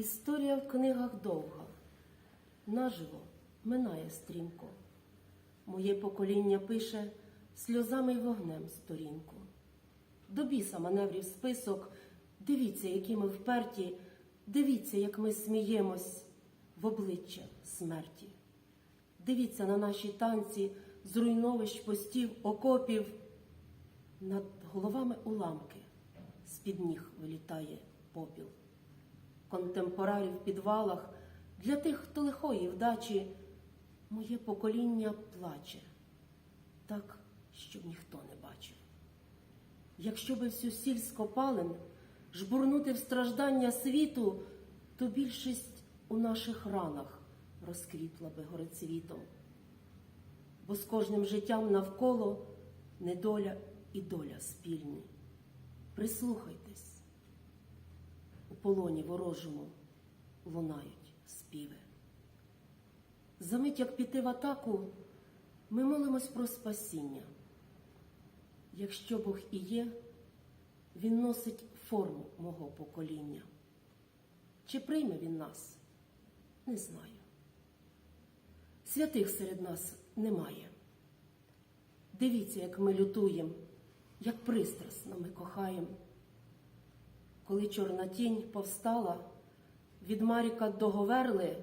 Історія в книгах довга, наживо минає стрімко. Моє покоління пише сльозами й вогнем сторінку. До біса маневрів список, дивіться, які ми вперті, дивіться, як ми сміємось в обличчя смерті. Дивіться на наші танці, зруйновищ постів, окопів. Над головами уламки з-під ніг вилітає попіл. Контемпорарів в підвалах для тих, хто лихої вдачі, моє покоління плаче, так, щоб ніхто не бачив. Якщо би всю сіль з копалин жбурнути в страждання світу, то більшість у наших ранах розквітла би горецвітом. Бо з кожним життям навколо недоля і доля спільні. Прислухайтесь, полоні ворожому лунають співи. Замить, як піти в атаку, ми молимось про спасіння. Якщо Бог і є, Він носить форму мого покоління. Чи прийме він нас? Не знаю. Святих серед нас немає. Дивіться, як ми лютуємо, як пристрасно ми кохаємо. Коли чорна тінь повстала, від Маріка до Говерли,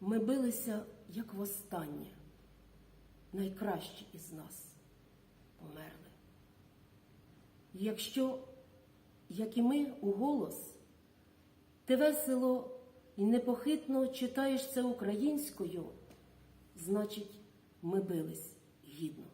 ми билися, як востаннє. Найкращі із нас померли. Якщо, як і ми, у голос, ти весело і непохитно читаєш це українською, значить, ми бились гідно.